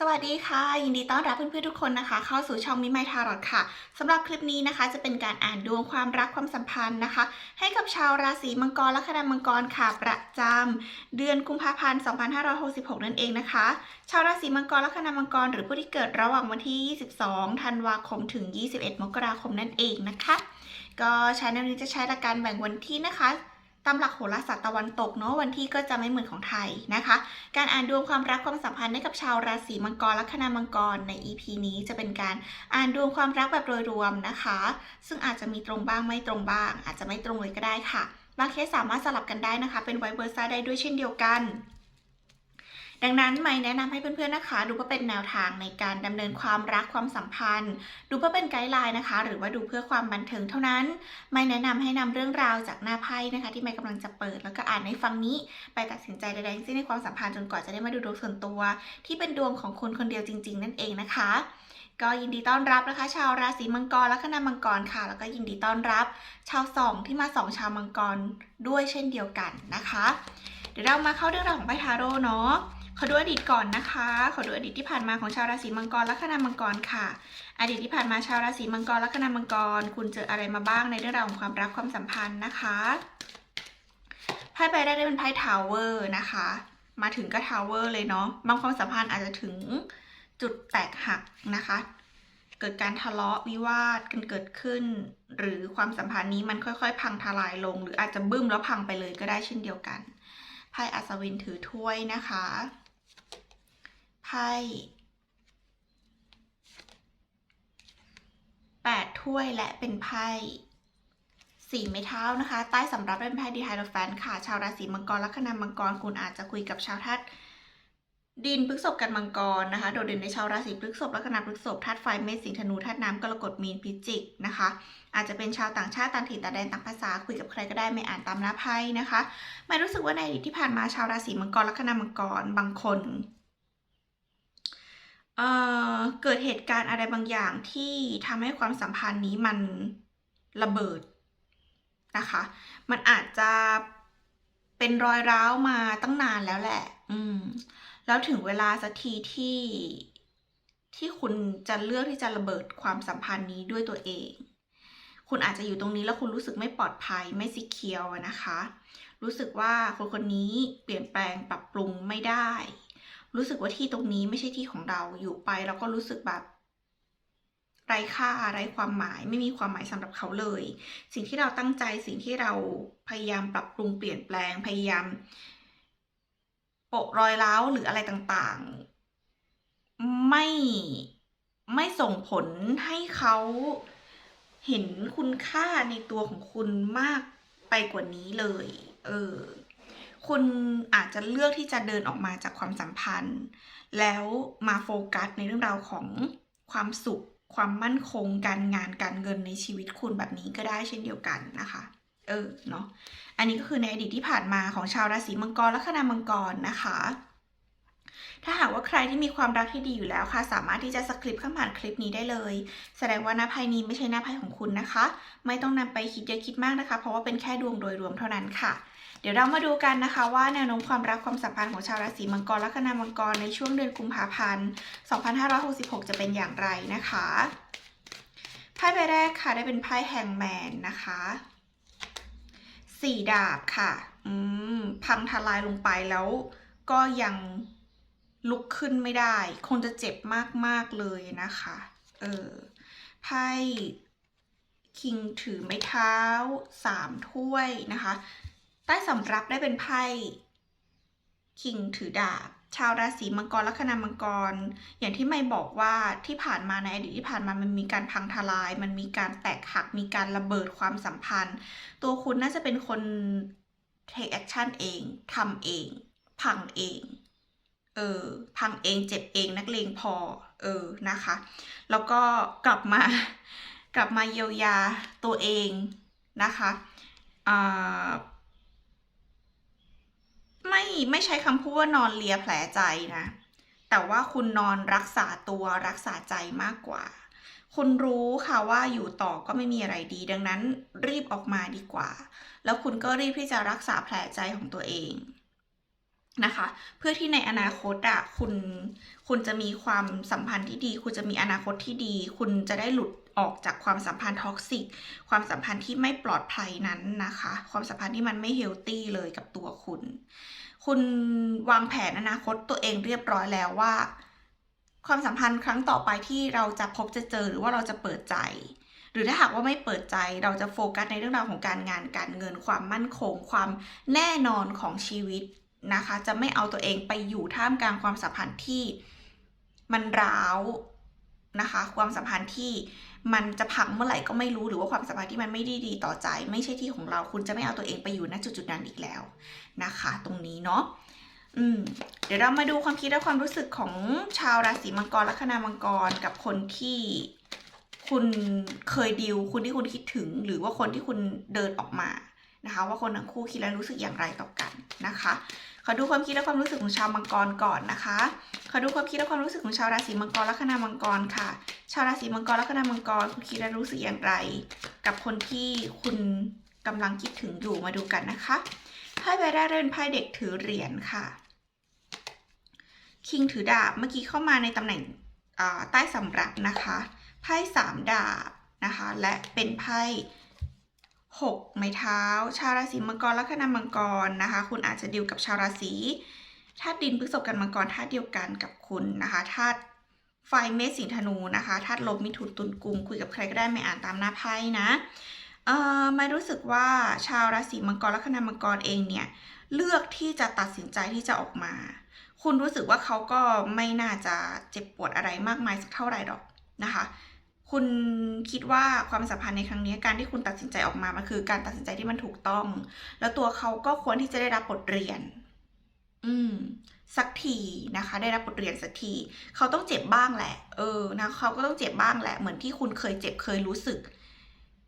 สวัสดีค่ะ ยินดีต้อนรับเพื่อนๆทุกคนนะคะ เข้าสู่ช่องมิไมทารอดค่ะสำหรับคลิปนี้นะคะจะเป็นการอ่านดวงความรักความสัมพันธ์นะคะ ให้กับชาวราศีมังกรและคณะมังกรค่ะประจำเดือนกุมภาพันธ์ 2566 นั่นเองนะคะ ชาวราศีมังกรและคณะมังกร หรือผู้ที่เกิดระหว่างวันที่ 22 ธันวาคมถึง 21 มกราคมนั่นเองนะคะ ก็ใช้แนวนี้จะใช้หลักการแบ่งวันที่นะคะ ตามหลักโหราศาสตร์ตะวันตกเนาะวันที่ก็จะไม่เหมือนของไทยนะคะ การอ่านดวงความรักความสัมพันธ์ให้กับชาวราศีมังกรและคณะมังกรใน EP นี้จะเป็นการอ่านดวงความรักแบบโดยรวมนะคะ ซึ่งอาจจะมีตรงบ้างไม่ตรงบ้าง อาจจะไม่ตรงเลยก็ได้ค่ะ บางเคสสามารถสลับกันได้นะคะ เป็นไวเบอร์ซ่าได้ด้วยเช่นเดียวกัน ดังนั้นไม่แนะนำให้เพื่อนๆนะคะ ดูเพื่อเป็นแนวทางในการดำเนินความรักความสัมพันธ์ ดูเพื่อเป็นไกด์ไลน์นะคะ หรือว่าดูเพื่อความบันเทิงเท่านั้น ไม่แนะนำให้นำเรื่องราวจากหน้าไพ่นะคะ ที่ไม่กำลังจะเปิดแล้วก็อ่านให้ฟังนี้ ไปตัดสินใจใดๆทั้งสิ้นในความสัมพันธ์จนกว่าจะได้มาดูดวงส่วนตัว ที่เป็นดวงของคุณคนเดียวจริง ๆ นั่นเองนะคะก็ยินดีต้อนรับนะคะ ชาวราศีมังกรและคณะมังกรค่ะ แล้วก็ยินดีต้อนรับ ชาวสองที่มาสองชาวมังกรด้วยเช่นเดียวกันนะคะ เดี๋ยวเรามาเข้าเรื่องราวของไพ่ทาโร่เนาะ ขอดูอดีตก่อนนะคะ ขอดูอดีตที่ผ่านมาของชาวราศีมังกรและคณะมังกรค่ะ อดีตที่ผ่านมาชาวราศีมังกรและคณะมังกร คุณเจออะไรมาบ้างในเรื่องราวของความรักความสัมพันธ์นะคะไพ่ใบแรกได้เป็นไพ่ทาวเวอร์นะคะ มาถึงก็ทาวเวอร์เลยเนาะ บางความสัมพันธ์อาจจะถึงจุดแตกหักนะคะ เกิดการทะเลาะวิวาทกันเกิดขึ้น หรือความสัมพันธ์นี้มันค่อยๆ พังทลายลง หรืออาจจะบึ้มแล้วพังไปเลยก็ได้เช่นเดียวกันไพ่อัศวินถือถ้วยนะคะ ไพ่แปดถ้วยและเป็นไพ่สี่ไม้เท้านะคะ ใต้สำรับเป็นไพ่ดีไฮโดรแฟนค่ะ ชาวราศีมังกรลัคนามังกรคุณอาจจะคุยกับชาวธาตุดินพฤษภกันมังกรนะคะ โดดเด่นในชาวราศีพฤษภลัคนาพฤษภธาตุไฟเมษสิงห์ธนูธาตุน้ำกรกฎมีนพิจิกนะคะ อาจจะเป็นชาวต่างชาติต่างถิ่นต่างแดนต่างภาษาคุยกับใครก็ได้ไม่อ่านตามหน้าไพ่นะคะ ไม่รู้สึกว่าในอดีตที่ผ่านมาชาวราศีมังกรลัคนามังกรบางคน เอ่อเกิดเหตุการณ์อะไรบางอย่างที่ทำให้ความสัมพันธ์นี้มันระเบิดนะคะ มันอาจจะเป็นรอยร้าวมาตั้งนานแล้วแหละ อืม แล้วถึงเวลาสักทีที่ที่คุณจะเลือกที่จะระเบิดความสัมพันธ์นี้ด้วยตัวเอง คุณอาจจะอยู่ตรงนี้แล้วคุณรู้สึกไม่ปลอดภัยไม่สิเคียวนะคะ รู้สึกว่าคนคนนี้เปลี่ยนแปลงปรับปรุงไม่ได้ รู้สึกว่าที่ตรงนี้ไม่ใช่ที่ของเราอยู่ไปแล้วก็รู้สึกแบบไร้ค่าไร้ความหมายไม่มีความหมายสำหรับเขาเลย สิ่งที่เราตั้งใจสิ่งที่เราพยายามปรับปรุงเปลี่ยนแปลงพยายามโปะรอยร้าวหรืออะไรต่างๆ ไม่ไม่ส่งผลให้เขาเห็นคุณค่าในตัวของคุณมากไปกว่านี้เลย เออ คุณอาจจะเลือกที่จะเดินออกมาจากความสัมพันธ์ แล้วมาโฟกัสในเรื่องราวของความสุข ความมั่นคง การงานการเงินในชีวิตคุณแบบนี้ก็ได้เช่นเดียวกันนะคะ เออเนาะอันนี้ก็คือในอดีตที่ผ่านมาของชาวราศีมังกรและคณะมังกรนะคะ ถ้าหากว่าใครที่มีความรักที่ดีอยู่แล้วค่ะ สามารถที่จะสคริปต์ข้ามผ่านคลิปนี้ได้เลย แสดงว่าหน้าไพ่นี้ไม่ใช่หน้าไพ่ของคุณนะคะ ไม่ต้องนำไปคิดเยอะคิดมากนะคะ เพราะว่าเป็นแค่ดวงโดยรวมเท่านั้นค่ะ เดี๋ยวเรามาดูกันนะคะ ว่าแนวโน้มความรักความสัมพันธ์ของชาวราศีมังกรและคณะมังกรในช่วงเดือนกุมภาพันธ์ 2566 จะเป็นอย่างไรนะคะไพ่ใบแรกค่ะได้เป็นไพ่แฮงแมนนะคะสี่ดาบค่ะ อืม พังทลายลงไปแล้วก็ยังลุกขึ้นไม่ได้ คงจะเจ็บมาก ๆ เลยนะคะ เออ ไพ่คิงถือไม้เท้าสามถ้วยนะคะ ใต้สำรับได้เป็นไพ่คิงถือดาบ ชาวราศีมังกรและคณะมังกร อย่างที่ไม่บอกว่าที่ผ่านมาในอดีตที่ผ่านมามันมีการพังทลาย มันมีการแตกหัก มีการระเบิดความสัมพันธ์ ตัวคุณน่าจะเป็นคน take action เองทำเอง พังเอง เออ พังเองเจ็บเองนักเลงพอ เออ นะคะ แล้วก็กลับมา กลับมาเยียวยาตัวเองนะคะอ่า ไม่ไม่ใช้คำพูดว่านอนเลียแผลใจนะ แต่ว่าคุณนอนรักษาตัวรักษาใจมากกว่า คุณรู้ค่ะว่าอยู่ต่อก็ไม่มีอะไรดี ดังนั้นรีบออกมาดีกว่า แล้วคุณก็รีบที่จะรักษาแผลใจของตัวเองนะคะ เพื่อที่ในอนาคตอะคุณคุณจะมีความสัมพันธ์ที่ดี คุณจะมีอนาคตที่ดี คุณจะได้หลุด ออกจากความสัมพันธ์ท็อกซิก ความสัมพันธ์ที่ไม่ปลอดภัยนั้นนะคะ ความสัมพันธ์ที่มันไม่เฮลตี้เลยกับตัวคุณ คุณวางแผนอนาคตตัวเองเรียบร้อยแล้วว่า ความสัมพันธ์ครั้งต่อไปที่เราจะพบจะเจอหรือว่าเราจะเปิดใจ หรือถ้าหากว่าไม่เปิดใจเราจะโฟกัสในเรื่องราวของการงานการเงินความมั่นคง ความแน่นอนของชีวิตนะคะ จะไม่เอาตัวเองไปอยู่ท่ามกลางความสัมพันธ์ที่มันร้าวนะคะ ความสัมพันธ์ที่ มันจะพังเมื่อไหร่ก็ไม่รู้หรือว่าความสัมพันธ์ที่มันไม่ดีดีต่อใจ ไม่ใช่ที่ของเราคุณจะไม่เอาตัวเองไปอยู่ณจุดจุดๆนั้นอีกแล้วนะคะ ตรงนี้เนาะอืมเดี๋ยวเรามาดูความคิดและความรู้สึกของชาวราศีมังกรลัคนามังกรกับคนที่คุณเคยดิวคุณที่คุณคิดถึง หรือว่าคนที่คุณเดินออกมานะคะ ว่าคนทั้งคู่คิดและรู้สึกอย่างไรต่อกันนะคะ ขอดูความคิดและความรู้สึกของชาวมังกรก่อนนะคะ ขอดูความคิดและความรู้สึกของชาวราศีมังกรลัคนามังกรค่ะ ชาวราศีมังกรลัคนามังกรคุณคิดและรู้สึกอย่างไร กับคนที่คุณกำลังคิดถึงอยู่มาดูกันนะคะไพ่ใบแรกเล่นไพ่เด็กถือเหรียญค่ะคิงถือดาบเมื่อกี้เข้ามาในตำแหน่งใต้สำรับนะคะไพ่สามดาบนะคะ และเป็นไพ่ หกไม้เท้า ชาวราศีมังกรลัคนามังกรนะคะ คุณอาจจะดิวกับชาวราศีธาตุดินพฤษภกันมังกรธาตุเดียวกันกับคุณนะคะธาตุไฟเมษสิงธนูนะคะธาตุลมมิถุนตุลกุมคุยกับใครก็ได้ไม่อ่านตามหน้าไพ่นะเอ่อไม่รู้สึกว่าชาวราศีมังกรลัคนามังกรเองเนี่ยเลือกที่จะตัดสินใจที่จะออกมา คุณรู้สึกว่าเขาก็ไม่น่าจะเจ็บปวดอะไรมากมายสักเท่าไหร่หรอกนะคะ คุณคิดว่าความสัมพันธ์ในครั้งนี้การที่คุณตัดสินใจออกมามันคือการตัดสินใจที่มันถูกต้อง แล้วตัวเขาก็ควรที่จะได้รับบทเรียน อืม สักทีนะคะ ได้รับบทเรียนสักที เขาต้องเจ็บบ้างแหละ เออนะเขาก็ต้องเจ็บบ้างแหละ เหมือนที่คุณเคยเจ็บเคยรู้สึก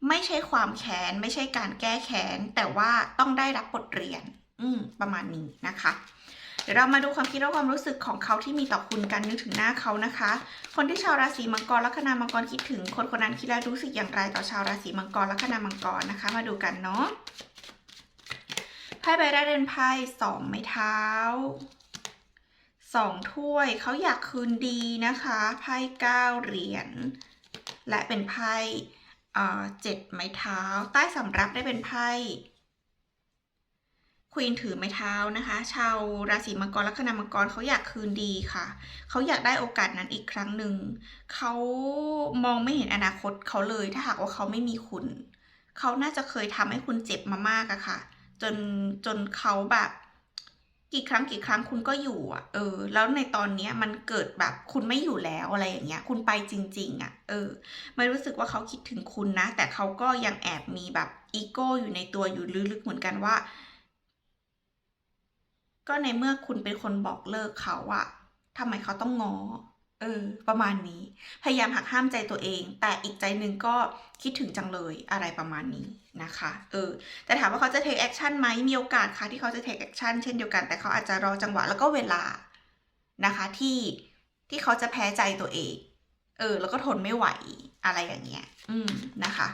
ไม่ใช่ความแค้นไม่ใช่การแก้แค้นแต่ว่าต้องได้รับบทเรียน อืม ประมาณนี้นะคะ เดี๋ยวเรามาดูความคิดและความรู้สึกของเขาที่มีต่อคุณกันนึกถึงหน้าเขานะคะ คนที่ชาวราศีมังกรลัคนามังกรคิดถึง คนคนนั้นคิดและรู้สึกอย่างไรต่อชาวราศีมังกรลัคนามังกรนะคะ มาดูกันเนาะไพ่ใบแรกเป็นไพ่สองไม้เท้าสองถ้วยเขาอยากคืนดีนะคะไพ่เก้าเหรียญและเป็นไพ่เอ่อเจ็ดไม้เท้า ใต้สำรับได้เป็นไพ่ ควีนถือไม้เท้านะคะ ชาวราศีมังกรลัคนามังกรเขาอยากคืนดีค่ะ เขาอยากได้โอกาสนั้นอีกครั้งหนึ่ง เขามองไม่เห็นอนาคตเขาเลย ถ้าหากว่าเขาไม่มีคุณ เขาน่าจะเคยทำให้คุณเจ็บมามากอะค่ะ จนจนเขาแบบ กี่ครั้งกี่ครั้งคุณก็อยู่อะเออ แล้วในตอนเนี้ยมันเกิดแบบคุณไม่อยู่แล้วอะไรอย่างเงี้ย คุณไปจริง ๆอะเออ ไม่รู้สึกว่าเขาคิดถึงคุณนะ แต่เขาก็ยังแอบมีแบบอีโก้อยู่ในตัวอยู่ลึกๆเหมือนกันว่า ก็ในเมื่อคุณเป็นคนบอกเลิกเขาอะทำไมเขาต้องงอเออ ประมาณนี้ พยายามหักห้ามใจตัวเอง แต่อีกใจหนึ่งก็คิดถึงจังเลยอะไรประมาณนี้นะคะ เออ แต่ถามว่าเขาจะ take action ไหมมีโอกาสค่ะที่เขาจะ take action เช่นเดียวกัน แต่เขาอาจจะรอจังหวะแล้วก็เวลานะคะ ที่ที่เขาจะแพ้ใจตัวเอง เออ แล้วก็ทนไม่ไหวอะไรอย่างเงี้ย อืมนะคะ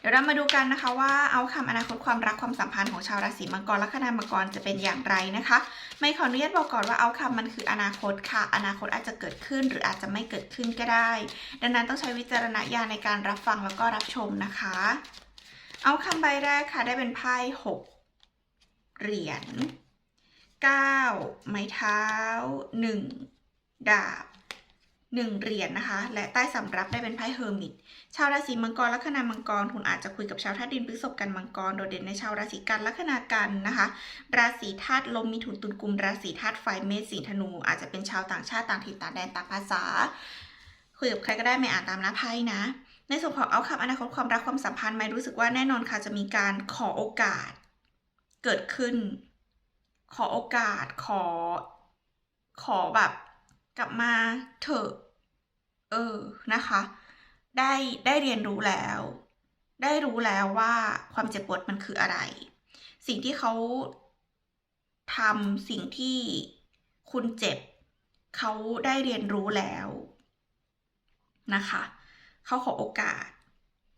เดี๋ยวเรามาดูกันนะคะว่าเอาคำอนาคตความรักความสัมพันธ์ของชาวราศีมังกรลัคนามังกรจะเป็นอย่างไรนะคะ ไม่ขออนุญาตบอกก่อนว่าเอาคำมันคืออนาคตค่ะ อนาคตอาจจะเกิดขึ้นหรืออาจจะไม่เกิดขึ้นก็ได้ ดังนั้นต้องใช้วิจารณญาณในการรับฟังแล้วก็รับชมนะคะ เอาคำใบแรกค่ะได้เป็นไพ่หกเหรียญเก้าไม้เท้าหนึ่งดาบ หนึ่งเหรียญนะคะ และใต้สำรับได้เป็นไพ่เฮอร์มิต ชาวราศีมังกรลัคนามังกรคุณอาจจะคุยกับชาวธาตุดินพฤษภกันมังกรโดดเด่นในชาวราศีกันลัคนากันนะคะ ราศีธาตุลมมีถุนตุลกุม ราศีธาตุไฟเมษสิงห์ธนู อาจจะเป็นชาวต่างชาติต่างถิ่นต่างแดนต่างภาษา คุยกับใครก็ได้ไม่อ่านตามหน้าไพ่นะ ในส่วนของเอาคำอนาคตความรักความสัมพันธ์ไม่รู้สึกว่าแน่นอนค่ะจะมีการขอโอกาส เกิดขึ้น ขอโอกาสขอขอแบบ กลับมาเถอะ เออนะคะ ได้ได้เรียนรู้แล้ว ได้รู้แล้วว่าความเจ็บปวดมันคืออะไร สิ่งที่เขาทำสิ่งที่คุณเจ็บ เขาได้เรียนรู้แล้วนะคะเขาขอโอกาส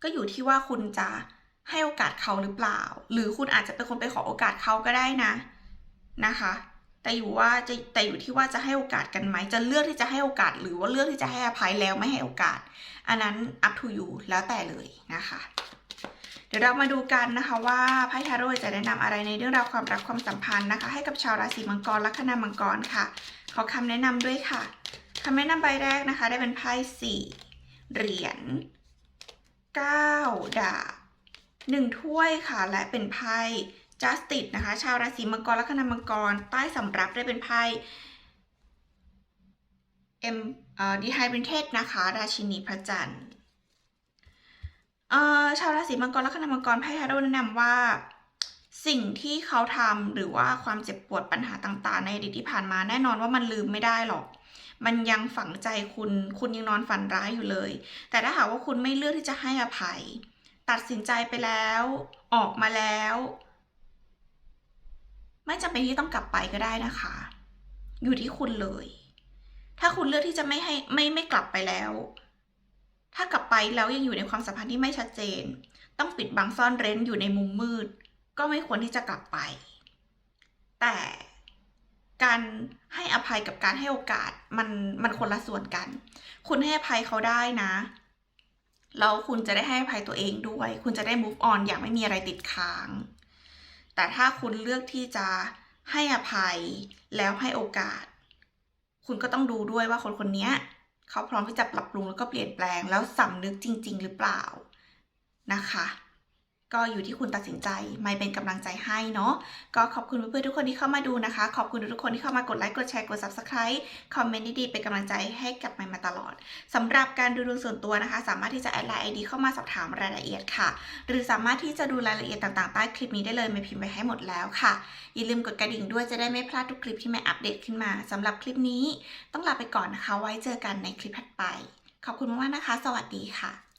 ก็อยู่ที่ว่าคุณจะให้โอกาสเขาหรือเปล่า หรือคุณอาจจะเป็นคนไปขอโอกาสเขาก็ได้นะนะคะ แต่อยู่ว่าจะแต่อยู่ที่ว่าจะให้โอกาสกันไหม จะเลือกที่จะให้โอกาส หรือว่าเลือกที่จะให้อภัยแล้วไม่ให้โอกาส อันนั้น up to you แล้วแต่เลยนะคะ เดี๋ยวเรามาดูกันนะคะว่าไพ่ทาโร่จะแนะนำอะไรในเรื่องราวความรักความสัมพันธ์นะคะ ให้กับชาวราศีมังกรลัคนามังกรค่ะ ขอคำแนะนำด้วยค่ะคำแนะนำใบแรกนะคะ ได้เป็นไพ่สี่เหรียญเก้าดาบหนึ่งถ้วยค่ะ และเป็นไพ่ justice นะคะ ชาวราศีมังกรลัคนามังกร ใต้สำรับได้เป็นไพ่เอ็มดีไฮบรินเทสนะคะ ราชินีพระจันทร์อ่อชาวราศีมังกรลัคนามังกรไพ่ทาโร่แนะนำว่า สิ่งที่เขาทำหรือว่าความเจ็บปวดปัญหาต่างๆ ในอดีตที่ผ่านมาแน่นอนว่ามันลืมไม่ได้หรอก มันยังฝังใจคุณคุณยังนอนฝันร้ายอยู่เลย แต่ถ้าหากว่าคุณไม่เลือกที่จะให้อภัย ตัดสินใจไปแล้ว ออกมาแล้ว ไม่จำเป็นที่ต้องกลับไปก็ได้นะคะ อยู่ที่คุณเลย ถ้าคุณเลือกที่จะไม่ให้ไม่ไม่กลับไปแล้ว ถ้ากลับไปแล้วยังอยู่ในความสัมพันธ์ที่ไม่ชัดเจน ต้องปิดบังซ่อนเร้นอยู่ในมุมมืด ก็ไม่ควรที่จะกลับไป แต่การให้อภัยกับการให้โอกาสมันมันคนละส่วนกัน คุณให้อภัยเขาได้นะแล้วคุณจะได้ให้อภัยตัวเองด้วย คุณจะได้ move on อย่างไม่มีอะไรติดค้าง แต่ถ้าคุณเลือกที่จะให้อภัยแล้วให้โอกาส คุณก็ต้องดูด้วยว่าคนคนนี้เขาพร้อมที่จะปรับปรุงแล้วก็เปลี่ยนแปลงแล้วสำนึกจริง ๆ หรือเปล่านะคะ ก็อยู่ที่คุณตัดสินใจไม่เป็นกำลังใจให้เนาะก็ขอบคุณเพื่อนๆทุกคนที่เข้ามาดูนะคะ ขอบคุณทุกคนที่เข้ามากดไลค์กดแชร์กด subscribe คอมเมนต์ดีๆเป็นกำลังใจให้กับไม่มาตลอดสำหรับการดูดวงส่วนตัวนะคะ สามารถที่จะแอดไลน์ไอดีเข้ามาสอบถามรายละเอียดค่ะ หรือสามารถที่จะดูรายละเอียดต่างๆใต้คลิปนี้ได้เลยไม่พิมพ์ไว้ให้หมดแล้วค่ะอย่าลืมกดกระดิ่งด้วยจะได้ไม่พลาดทุกคลิปที่แม่อัปเดตขึ้นมาสำหรับคลิปนี้ ต้องลาไปก่อนนะคะ ไว้เจอกันในคลิปถัดไป ขอบคุณมากๆนะคะ สวัสดีค่ะ